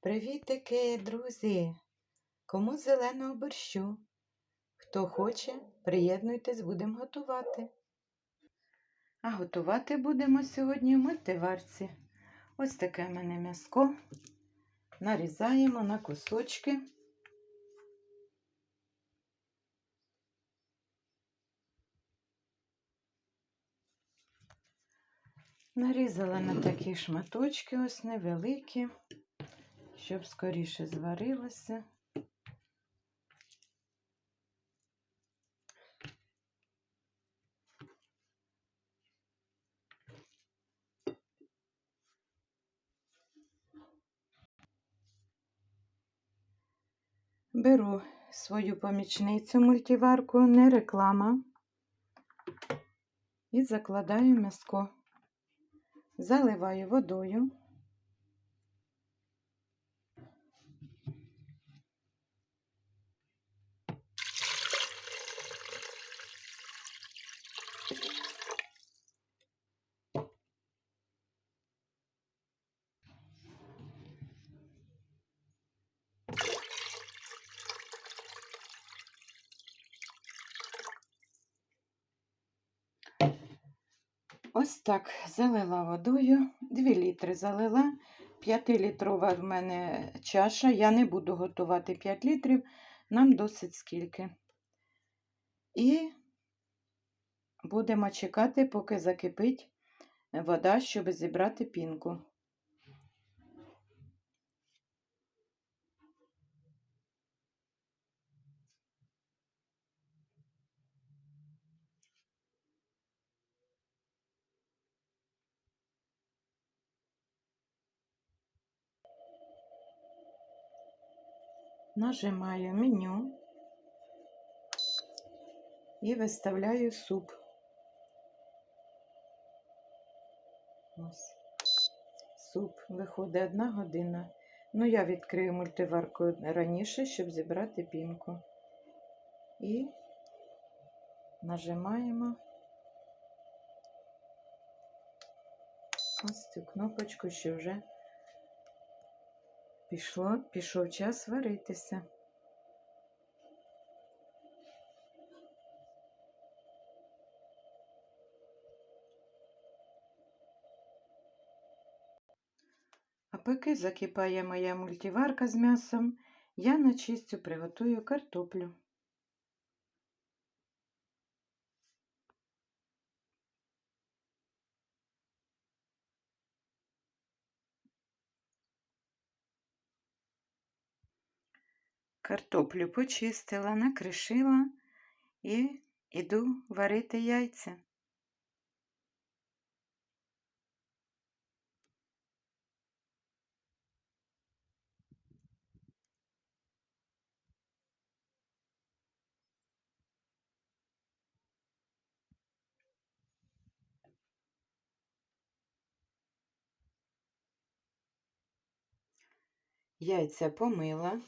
Привітики, друзі! Кому зеленого борщу? Хто хоче, приєднуйтесь, будемо готувати. А готувати будемо сьогодні в мультиварці. Ось таке в мене м'яско. Нарізаємо на кусочки. Нарізала на такі шматочки, ось невеликі, щоб скоріше зварилося. Беру свою помічницю мультиварку, не реклама, і закладаю м'яско. Заливаю водою. Ось так залила водою, 2 літри залила. 5-літрова в мене чаша. Я не буду готувати 5 літрів, нам досить скільки. І будемо чекати, поки закипить вода, щоб зібрати пінку. Нажимаю меню і виставляю суп. Ось. Суп виходить одна година. Ну, я відкрию мультиварку раніше, щоб зібрати пінку. І нажимаємо ось цю кнопочку, що вже Пішло, пішов час варитися. А поки закипає моя мультиварка з м'ясом, я на чистю приготую картоплю. Картоплю почистила, накришила і йду варити яйця. Яйця помила.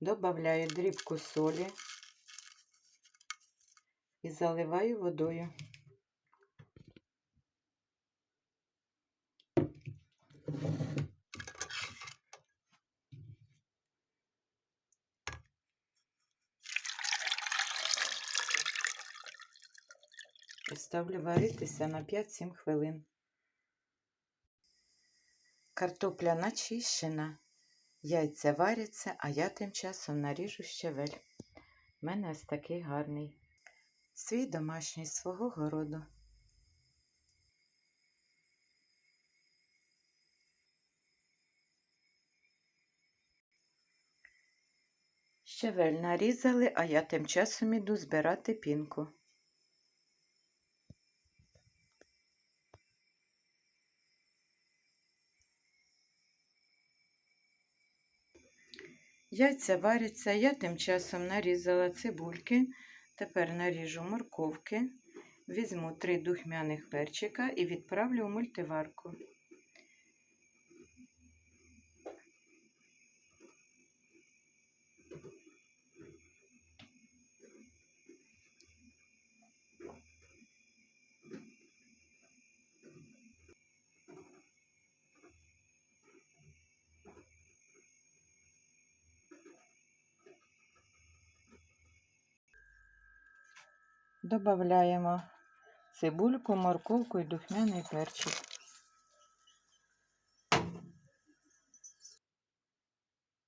Добавляю дрібку солі і заливаю водою. І ставлю варитися на 5-7 хвилин. Картопля начищена. Яйця варяться, а я тим часом наріжу щавель. У мене ось такий гарний. Свій домашній свого городу. Щавель нарізали, а я тим часом іду збирати пінку. Яйця варяться, я тим часом нарізала цибульки, тепер наріжу морковки, візьму три духмяних перчика і відправлю в мультиварку. Добавляємо цибульку, морковку і духмяний перчик.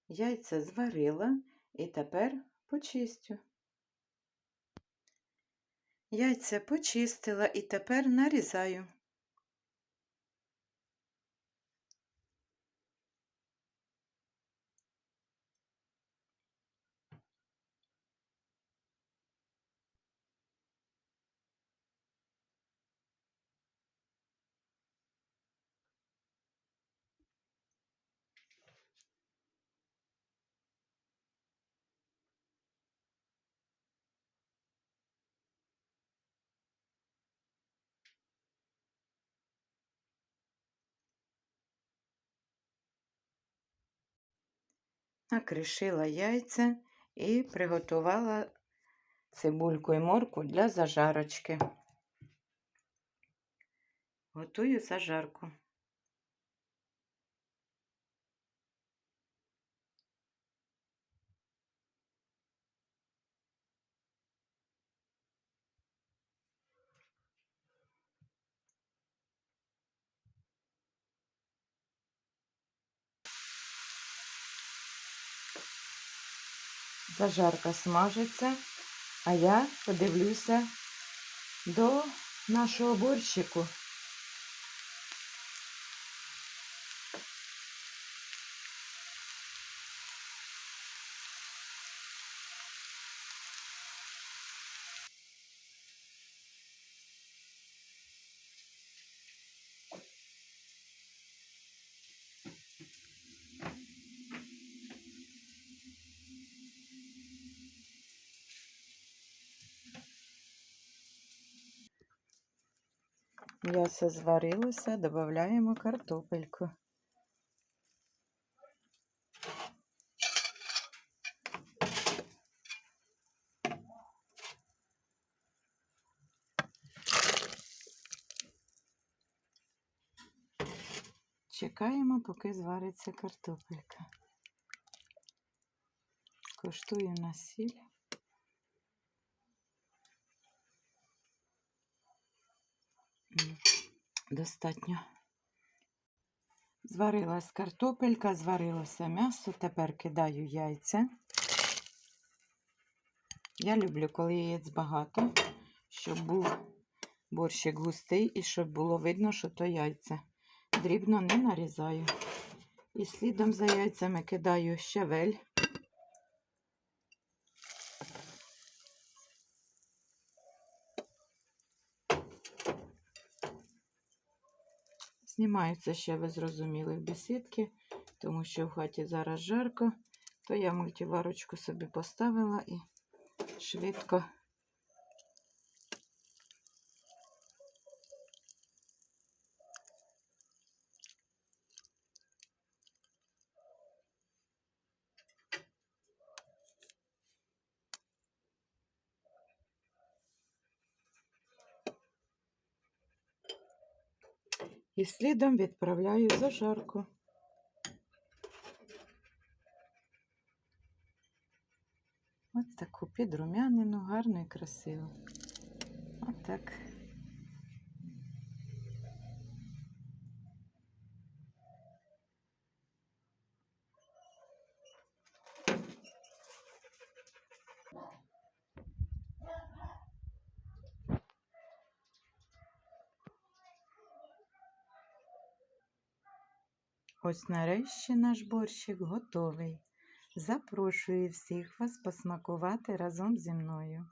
Яйця зварила і тепер почистю. Яйця почистила і тепер нарізаю. Накришила яйця і приготувала цибульку і морку для зажарочки. Готую зажарку. Зажарка смажиться, а я подивлюся до нашого борщику. М'ясо зварилося, додаємо картопельку. Чекаємо, поки звариться картопелька. Коштую на сіль. Достатньо. Зварилась картопелька, зварилося м'ясо, тепер кидаю яйця. Я люблю, коли яєць багато, щоб був борщик густий і щоб було видно, що то яйця. Дрібно не нарізаю. І слідом за яйцями кидаю щавель. Знімаються ще, ви зрозуміли, в бесідки, тому що в хаті зараз жарко, то я мультиварочку собі поставила і швидко. І слідом відправляю зажарку. Ось таку підрумянину, гарну і красиву. Отак. Ось нарешті наш борщик готовий. Запрошую всіх вас посмакувати разом зі мною.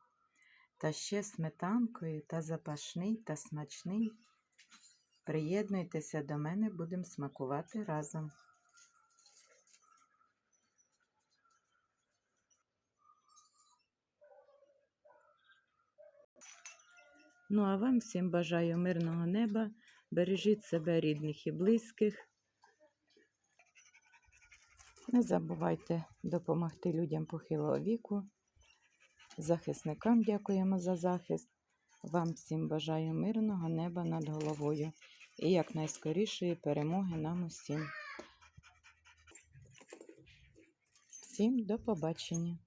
Та ще сметанкою та запашний та смачний. Приєднуйтеся до мене, будемо смакувати разом. Ну, а вам всім бажаю мирного неба. Бережіть себе, рідних і близьких. Не забувайте допомогти людям похилого віку. Захисникам дякуємо за захист. Вам всім бажаю мирного неба над головою і якнайскорішої перемоги нам усім. Всім до побачення!